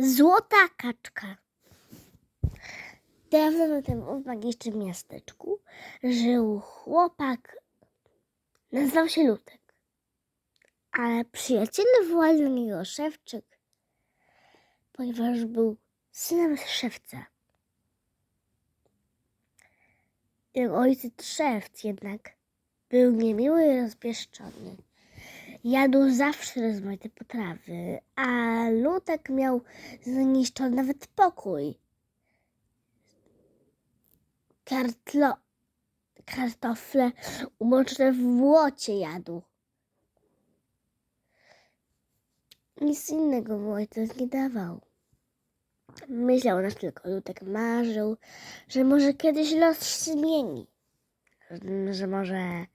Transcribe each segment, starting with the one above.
Złota kaczka. Dawno temu w magicznym miasteczku żył chłopak. Nazywał się Lutek. Ale przyjaciele wołali na niego Szewczyk, ponieważ był synem szewca. Jego ojciec szewc jednak był niemiły i rozpieszczony. Jadł zawsze rozmaite potrawy, a Lutek miał zniszczony nawet pokój. Kartlo, kartofle umoczone w błocie jadł. Nic innego mu ojciec nie dawał. Myślał nas tylko, Lutek marzył, że może kiedyś los się zmieni. Że- Że może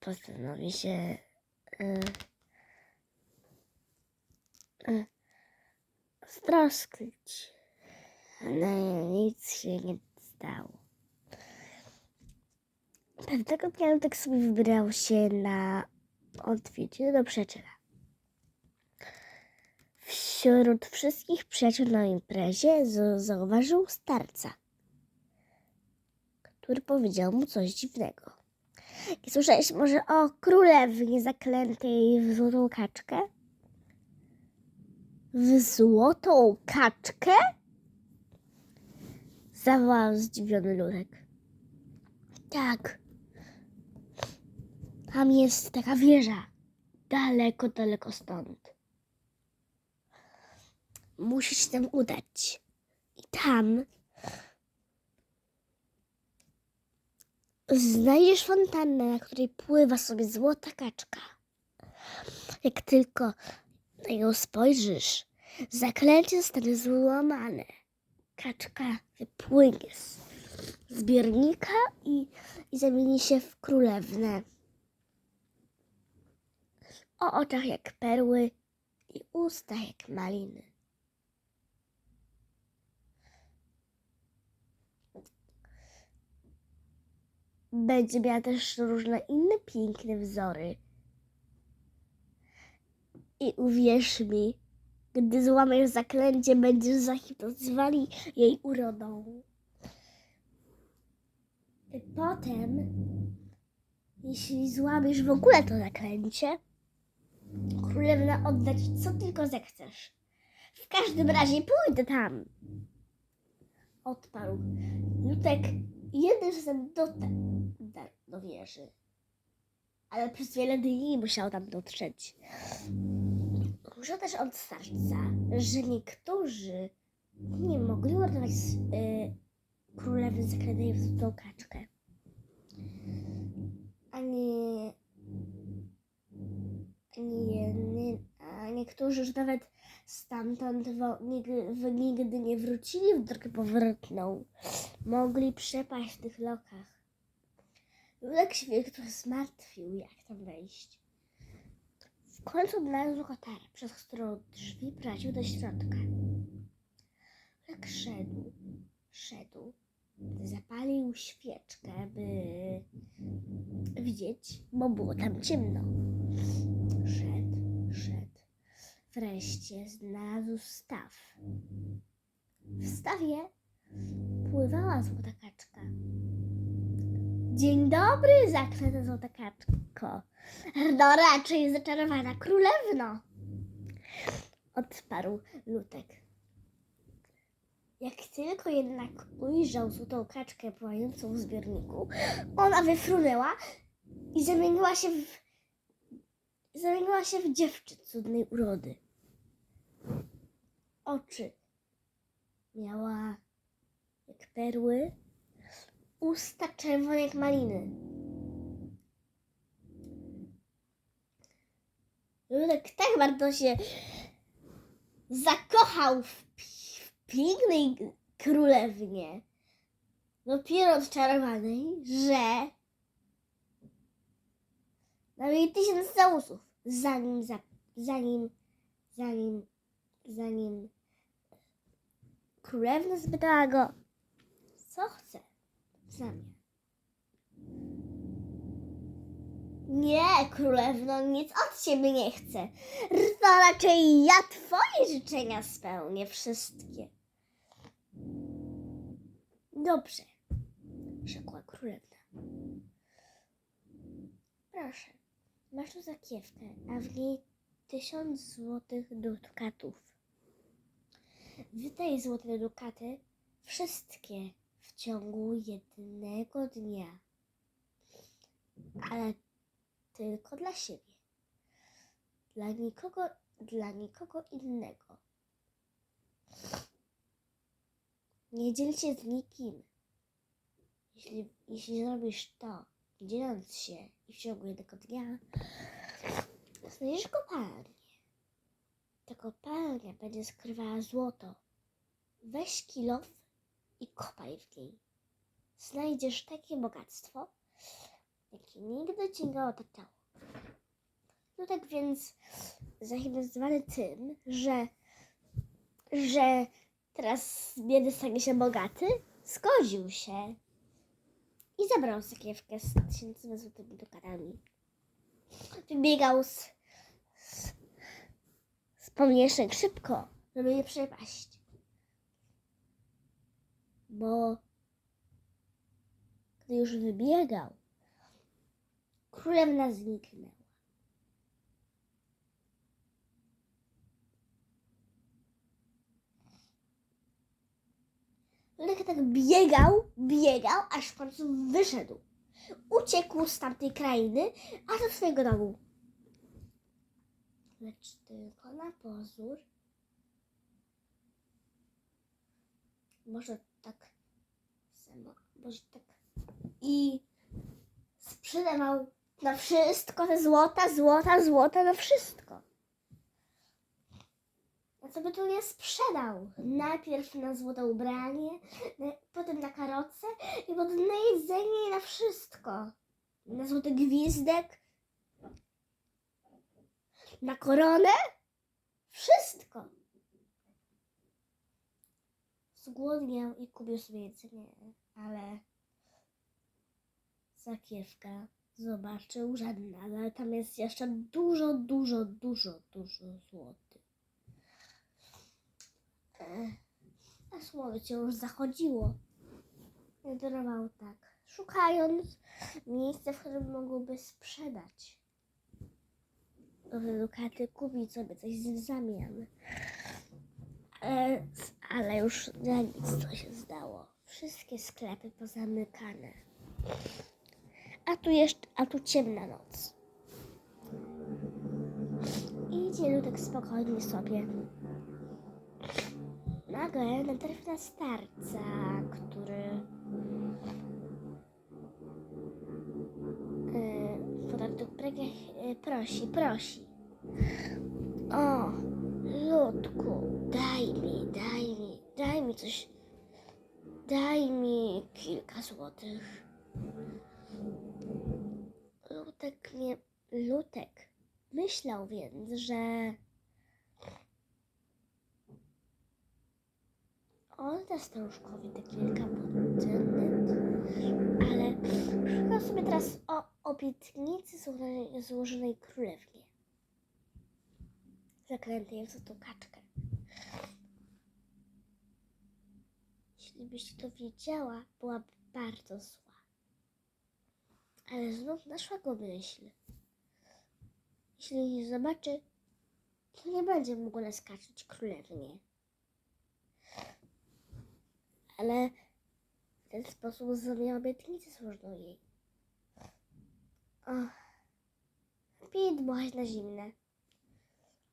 postanowi się y. Ale nic się nie stało. Pewnego dnia Lutek sobie wybrał się na odwiedziny do przyjaciela. Wśród wszystkich przyjaciół na imprezie zauważył starca, który powiedział mu coś dziwnego. Nie słyszałeś może o królewnie zaklętej w złotą kaczkę? W złotą kaczkę? Zawołał zdziwiony Lurek. Tak. Tam jest taka wieża. Daleko, daleko stąd. Musisz się tam udać. I tam znajdziesz fontannę, na której pływa sobie złota kaczka. Jak tylko na nią spojrzysz, zaklęcie zostanie złamane. Kaczka wypłynie z zbiornika i, i zamieni się w królewnę. O oczach jak perły i ustach jak maliny. Będzie miała też różne inne piękne wzory. I uwierz mi, gdy złamiesz zaklęcie, będziesz zahipnotyzowali jej urodą. Potem, jeśli złamiesz w ogóle to zaklęcie, królewna odda ci co tylko zechcesz. W każdym razie pójdę tam. Odparł. Lutek jeden czasem dotarł do, do wieży. Ale przez wiele dni musiał tam dotrzeć. Muszę też od starca, że niektórzy nie mogli uratować y, królewy w złotą kaczkę. Ani, ani nie, a niektórzy już nawet stamtąd wo, nigdy, nigdy nie wrócili w drogę powrotną. Mogli przepaść w tych lokach. Julek się wielko zmartwił, jak tam wejść. W końcu znalazł kotarę, przez którą drzwi prowadziły do środka. Jak szedł, szedł, zapalił świeczkę, by widzieć, bo było tam ciemno. Szedł, szedł. Wreszcie znalazł staw. W stawie pływała złota kaczka. Dzień dobry, zaklęta złota kaczko. No raczej zaczarowana królewno. Odparł Lutek. Jak tylko jednak ujrzał złotą kaczkę pływającą w zbiorniku, ona wyfrunęła i zamieniła się w... zamieniła się w cudnej urody. Oczy miała jak perły, usta czerwone jak maliny. Ludek tak bardzo się zakochał w, w pięknej królewnie, dopiero odczarowanej, że jej tysiąc całusów, zanim, za, zanim, zanim, zanim królewna zapytała go, co chce w zamian. Nie, królewno, nic od ciebie nie chcę. To raczej ja twoje życzenia spełnię wszystkie. Dobrze, rzekła królewna. Proszę, masz tu zakiewkę, a w niej tysiąc złotych dukatów. Wydaj złote dukaty wszystkie w ciągu jednego dnia. Ale tylko dla siebie. Dla nikogo, dla nikogo innego. Nie dziel się z nikim. Jeśli, jeśli zrobisz to, dzieląc się i w ciągu jednego dnia, znajdziesz kopalnię. Ta kopalnia będzie skrywała złoto. Weź kilof i kopaj w niej. Znajdziesz takie bogactwo, jakie nigdy cię nie otaczało. No tak więc, zahipnotyzowany tym, że, że teraz biedy stanie się bogaty, zgodził się i zabrał sakiewkę z tysięcymi złotymi dukatami. Wybiegał z, z, z szybko, żeby nie przepaść. Bo gdy już wybiegał, królewna zniknęła. Lek tak biegał, biegał, aż w końcu wyszedł. Uciekł z tamtej krainy, a do swojego domu. Lecz tylko na pozór. Może tak samo, może tak. I sprzedawał na wszystko te złota, złota, złota, na wszystko. A co by tu nie sprzedał? Najpierw na złote ubranie, potem na karocę i potem na jedzenie i na wszystko. Na złoty gwizdek, na koronę, wszystko. Zgłodniał i kupił sobie jedzenie, ale zakiewka zobaczył żadna, ale tam jest jeszcze dużo, dużo, dużo, dużo złotych. E, A słońce już zachodziło. Wędrował tak, szukając miejsca, w którym mogłoby sprzedać. Nowe dukaty, kupić sobie coś w zamian. E, ale już na nic to się zdało. Wszystkie sklepy pozamykane. A tu jeszcze, a tu ciemna noc. Idzie ludek spokojnie sobie. Nagle natrafia na starca, który tamtych bregach yy, prosi, prosi. O, ludku, daj mi, daj mi, daj mi coś. Daj mi kilka złotych. Lutek mnie, Lutek myślał więc, że on da staruszkowi te kilka monet, ale szukał sobie teraz o obietnicy złożonej, złożonej królewnie. Zaklętej w złotą kaczkę. Jeśli byś to wiedziała, byłaby bardzo zła. Ale znów naszła go myśl. Jeśli nie zobaczy, to nie będzie mógł naskaczyć królewnie. Ale w ten sposób zrobiła obietnicę złożoną jej. Och. Pit byłaś na zimne.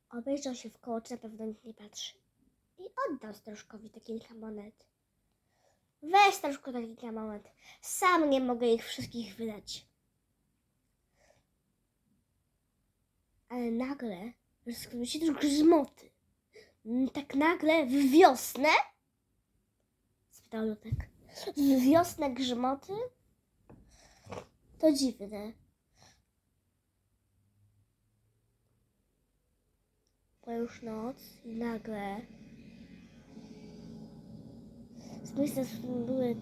Obejrzał się w koło, czy na pewno nikt nie patrzy. I oddał staruszkowi te kilka monet. Weź staruszku te kilka monet. Sam nie mogę ich wszystkich wydać. Ale nagle rozkryły się też grzmoty. Mm, Tak nagle w wiosnę? Spytał Lutek. W wiosnę grzmoty? To dziwne. Była już noc i nagle z miejsca były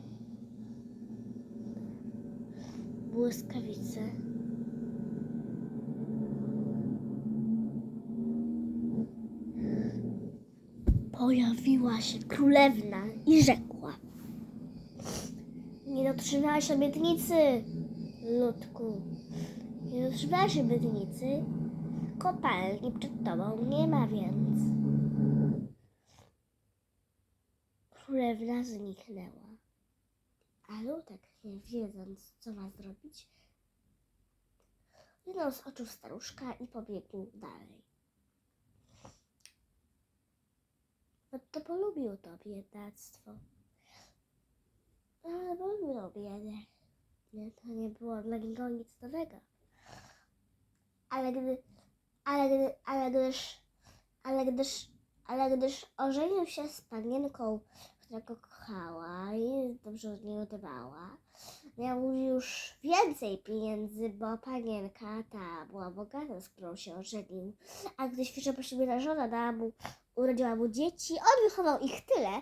błyskawice. Pojawiła się królewna i rzekła. Nie dotrzymałaś obietnicy, ludku. Nie dotrzymałaś obietnicy. Kopalni przed tobą nie ma więc. Królewna zniknęła. A Lutek, nie wiedząc, co ma zrobić, wynął z oczu staruszka i pobiegł dalej. No to polubił to biedactwo. Ale polubił to biedę. Nie, to nie było dla niego nic nowego. Ale gdy, ale gdy, ale gdyż, ale gdyż, ale gdyż ożenił się z panienką, która go kochała i dobrze od niego dbała, miał już więcej pieniędzy, bo panienka ta była bogata, z którą się ożenił. A gdy świeżo posiadana żona dała mu, urodziła mu dzieci, on wychował ich tyle,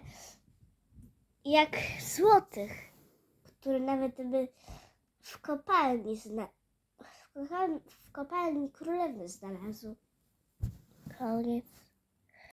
jak złotych, które nawet by w kopalni, zna, w kopalni królewny znalazł. Koniec.